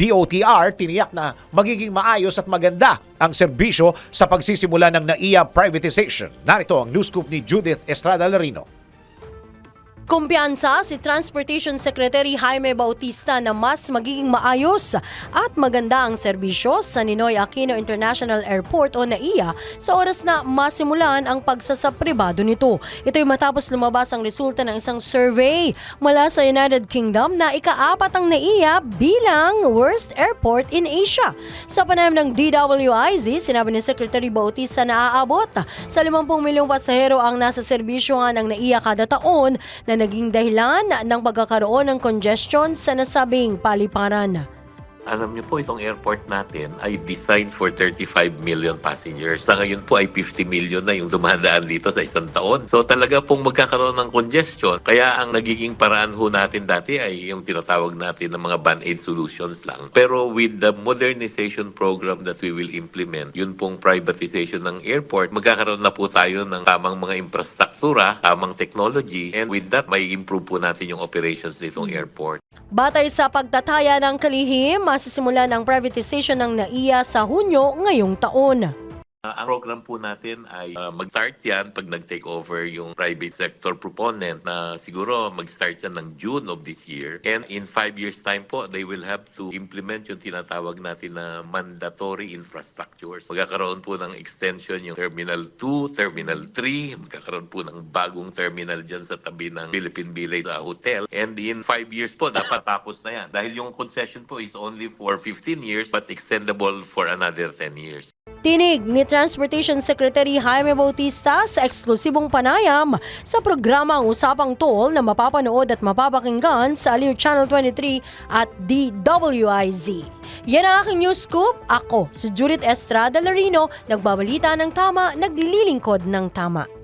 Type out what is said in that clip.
DOTR tiniyak na magiging maayos at maganda ang serbisyo sa pagsisimula ng NAIA privatization. Narito ang news scoop ni Judith Estrada Larino. Kumpiyansa si Transportation Secretary Jaime Bautista na mas magiging maayos at maganda ang serbisyo sa Ninoy Aquino International Airport o NAIA sa oras na masimulan ang pagsasapribado nito. Ito'y matapos lumabas ang resulta ng isang survey mula sa United Kingdom na ikaapat ang NAIA bilang worst airport in Asia. Sa panayam ng DWIZ, sinabi ni Secretary Bautista na aabot sa 50 milyong pasahero ang nasa serbisyo nga ng NAIA kada taon na naging dahilan ng pagkakaroon ng congestion sa nasabing paliparan. Alam niyo po, itong airport natin ay designed for 35 million passengers. Sa ngayon po ay 50 million na yung dumadaan dito sa isang taon. So talaga pong magkakaroon ng congestion. Kaya ang nagiging paraan ho natin dati ay yung tinatawag natin ng mga band-aid solutions lang. Pero with the modernization program that we will implement, yun pong privatization ng airport, magkakaroon na po tayo ng tamang mga infrastruktura, tamang technology, and with that, may improve po natin yung operations nitong airport. Batay sa pagtataya ng kalihim, masisimula ng privatization ng NAIA sa Hunyo ngayong taon. Uh, ang program po natin ay uh, mag-start yan pag nag-take over yung private sector proponent na siguro mag-start yan ng June of this year. And in five years time po, they will have to implement yung tinatawag natin na mandatory infrastructures. Magkakaroon po ng extension yung Terminal 2, Terminal 3, magkakaroon po ng bagong terminal dyan sa tabi ng Philippine Village uh, Hotel. And in five years po, dapat tapos na yan. Dahil yung concession po is only for 15 years but extendable for another 10 years. Tinig ni Transportation Secretary Jaime Bautista sa eksklusibong panayam sa programang Usapang Toll na mapapanood at mapapakinggan sa Aliw Channel 23 at DWIZ. Yan ang aking news scoop. Ako, si Judith Estrada Larino, nagbabalita ng tama, naglilingkod ng tama.